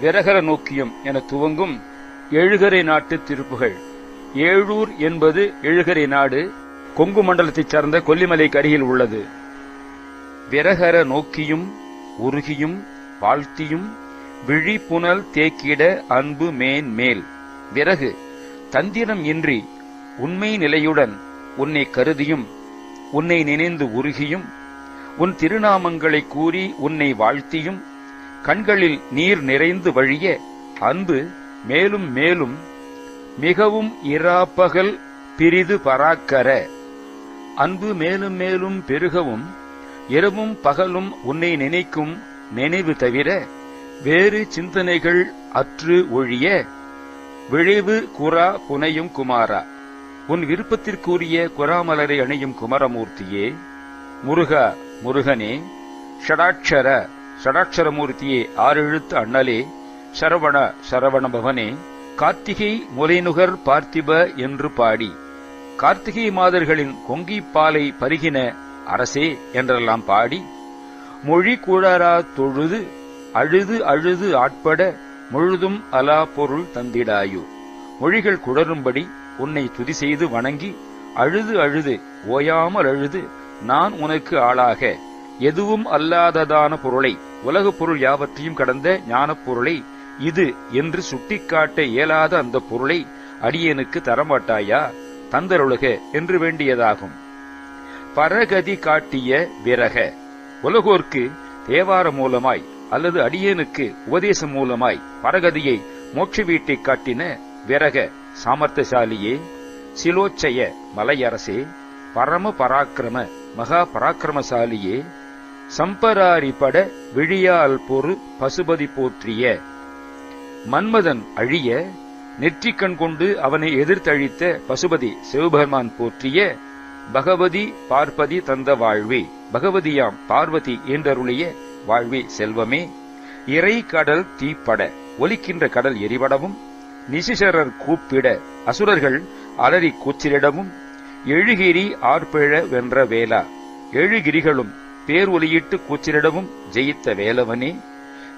விரகர நோக்கியம் என துவங்கும் எழுகரை நாட்டு திருப்புகள். ஏழூர் என்பது எழுகரை நாடு கொங்கு மண்டலத்தைச் சார்ந்த கொல்லிமலைக்கு அருகில் உள்ளது. விரகர நோக்கியும் உருகியும் வாழ்த்தியும் விழிப்புணல் தேக்கிட அன்பு மேன் மேல். விறகு தந்திரம் இன்றி உண்மை நிலையுடன் உன்னை கருதியும் உன்னை நினைந்து உருகியும் உன் திருநாமங்களை கூறி உன்னை வாழ்த்தியும் கண்களில் நீர் நிறைந்து வழிய அன்பு மேலும் மேலும் மிகவும் இராப்பகல் பிரிது பராக்கர. அன்பு மேலும் மேலும் பெருகவும் இரவும் பகலும் உன்னை நினைக்கும் நினைவு தவிர வேறு சிந்தனைகள் அற்று ஒழிய விழைவு குரா புனையும் குமாரா. உன் விருப்பத்திற்குரிய குராமலரை அணியும் குமரமூர்த்தியே முருகா முருகனே ஷடாட்சர. ஷடாட்சரமூர்த்தியே ஆறெழுத்து அண்ணலே சரவண சரவண பவனே கார்த்திகை முலைநுகர் பார்த்திப என்று பாடி கார்த்திகை மாதர்களின் கொங்கிப்பாலை பருகின அரசே என்றெல்லாம் பாடி மொழி கூழாரா தொழுது அழுது அழுது ஆட்பட முழுதும் அலா பொருள் தந்திடாயு. மொழிகள் குடரும்படி உன்னை துதி செய்து வணங்கி அழுது அழுது ஓயாமல் அழுது நான் உனக்கு ஆளாக எதுவும் அல்லாததான பொருளை உலகப் பொருள் யாவற்றையும் கடந்த ஞானப் பொருளை இது என்று சுட்டிக்காட்ட இயலாத அந்த பொருளை அடியேனுக்கு தரமாட்டாயா? தந்தருளுக என்று வேண்டியதாகும். பரகதி காட்டிய விரக உலகோர்க்கு தேவார மூலமாய் அல்லது அடியேனுக்கு உபதேசம் மூலமாய் பரகதியை மோட்ச வீட்டை காட்டின விரக சாமர்த்தசாலியே சிலோச்சய மலையரசே பரம பராக்கிரம மகா பராக்கிரமசாலியே சம்பராரிபட விழியால் பொறு பசுபதி போற்றிய. மன்மதன் அழிய நெற்றிக்கண் கொண்டு அவனை எதிர்த்தழித்த பசுபதி சிவபெருமான் போற்றிய பகவதி பார்ப்பதி தந்த வாழ்வே. பகவதியாம் பார்வதி என்றருளிய வாழ்வே செல்வமே. இறை கடல் தீப்பட ஒலிக்கின்ற கடல் எரிபடவும் நிசிசரர் கூப்பிட அசுரர்கள் அலறி கூச்சிலிடவும் எழுகிரி ஆர்பிழ வென்ற வேளா. எழுகிரிகளும் பேர் ஒலியிட்டு கூச்சிலிடவும் ஜெயித்த வேலவனே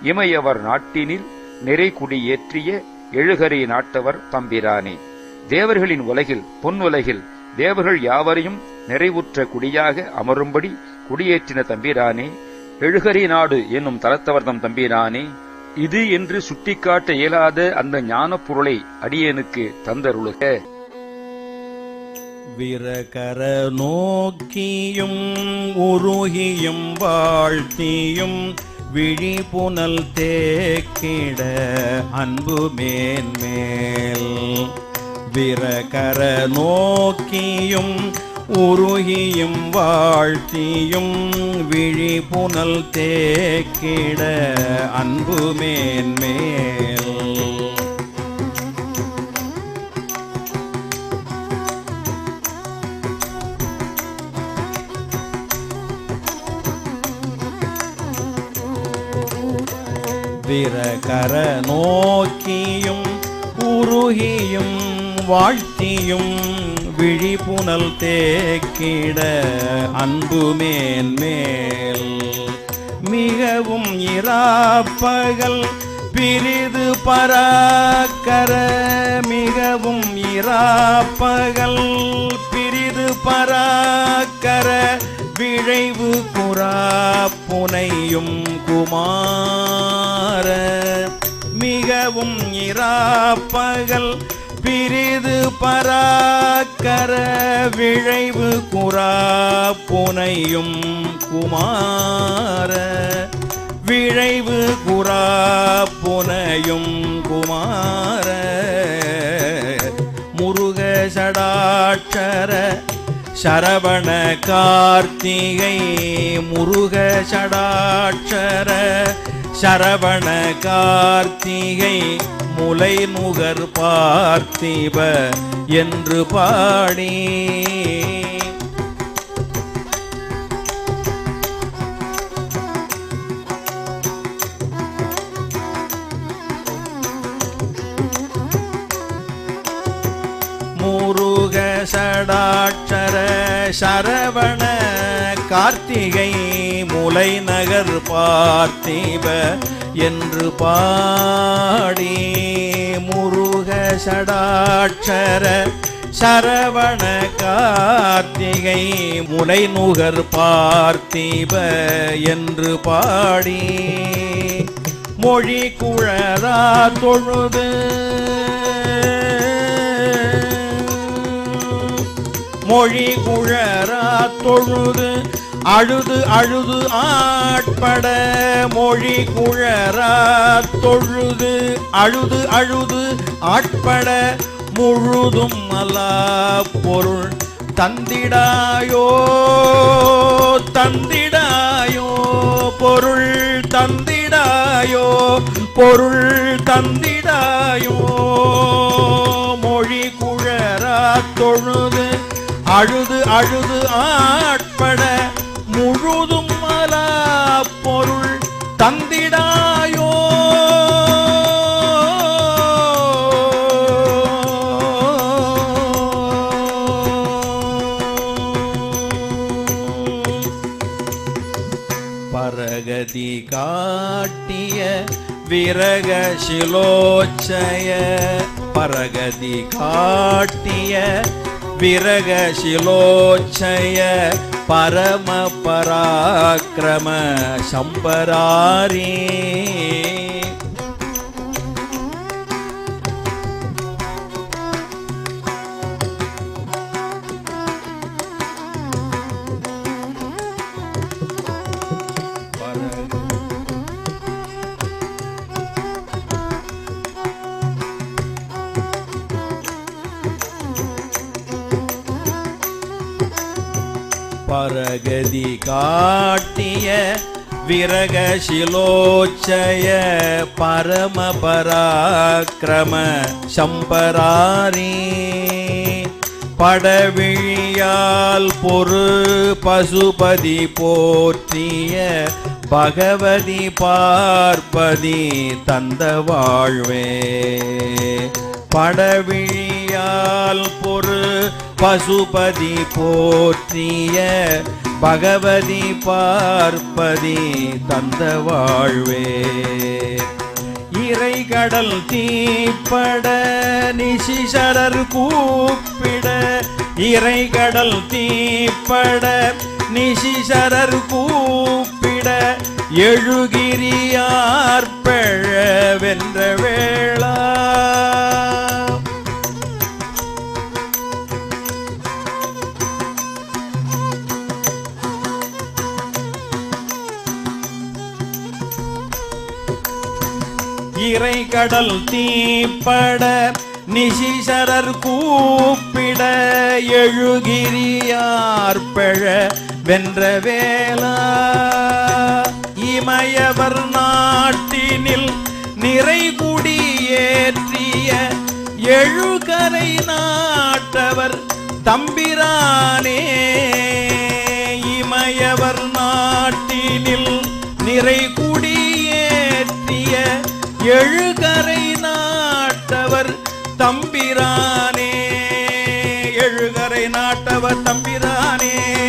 இமையவர் நாட்டினில் நிறை குடியேற்றிய எழுகரை நாட்டவர் தம்பிரானே. தேவர்களின் உலகில் பொன் உலகில் தேவர்கள் யாவரையும் நிறைவுற்ற குடியாக அமரும்படி குடியேற்றின தம்பிரானே எழுகரை நாடு என்னும் தலத்தவர்தம் தம்பிரானே இது என்று சுட்டிக்காட்ட இயலாத அந்த ஞானப் பொருளை அடியனுக்கு தந்தருளுக. விரகர நோக்கியும் உருகியும் வாழ்த்தியும் விழிப்புணல் தேக்கிட அன்பு மேன்மேல். விரகர நோக்கியும் உருகியும் வாழ்த்தியும் விழிப்புணல் தேக்கிட அன்பு மேன்மேல். விரகர நோக்கியும் உருகியும் வாழ்த்தியும் விழிப்புணல் தேக்கிட அன்பு மேன்மேல். மிகவும் இராப்பகல் பிரிது பராக்கர மிகவும் இராப்பகல் பிரிது பராக்கர விழைவு புறா புனையும் குமார். மாற மிகவும் இராப்பகல் பிரிது பராக்கர விழைவு குறா புனையும் குமார. விழைவு குறா புனையும் குமார. முருக சடாட்சர சரவண கார்த்திகை முருக சடாட்சர சரவண கார்த்திகை முலை நுகர் பார்த்திப என்று பாடி. முருக சடாட்சர சரவண கார்த்திகை முலை நகர் பார்த்திப என்று பாடி முருக சடாட்சர சரவண கார்த்திகை முலை நுகர் பார்த்திப என்று பாடி மொழி குழரா தொழுது. மொழி குழரா தொழுது. அழுது அழுது ஆட்பட மொழி குழறா தொழுது அழுது அழுது ஆட்பட முழுதும் அல்லா பொருள் தந்திடாயோ தந்திடாயோ பொருள் தந்திடாயோ பொருள் தந்திடாயோ. மொழி குழறா தொழுது அழுது அழுது ஆட்பட விரக சிலோச்சய பரகதி காட்டிய விரக சிலோச்சய பரம பராக்கிரம சம்பராரே. பரகதி காட்டிய விரக சிலோச்சய பரம பராக்கிரம சம்பராரி. படவிழியால் பொரு பசுபதி போற்றிய பகவதி பார்ப்பதி தந்த வாழ்வே. படவிழியால் பொரு பசுபதி போற்றிய பகவதி பார்ப்பதி தந்த வாழ்வே. இறை கடல் தீப்பட நிசிசரர் கூப்பிட இறை கடல் தீப்பட நிசிசரர் கூப்பிட எழுகிரியார் பெழ வென்ற வேளா. இறைகடல் தீப்பட நிசிசரர் கூப்பிட எழுகிரியார் பெழ வென்ற வேளா. இமயவர் நாட்டினில் நிறைகுடி ஏற்றிய எழுகரை நாட்டவர் தம்பிரானே. இமயவர் நாட்டினில் நிறைகுடி ஏற்றிய எழுகரை நாட்டவர் தம்பிரானே. எழுகரை நாட்டவர் தம்பிரானே.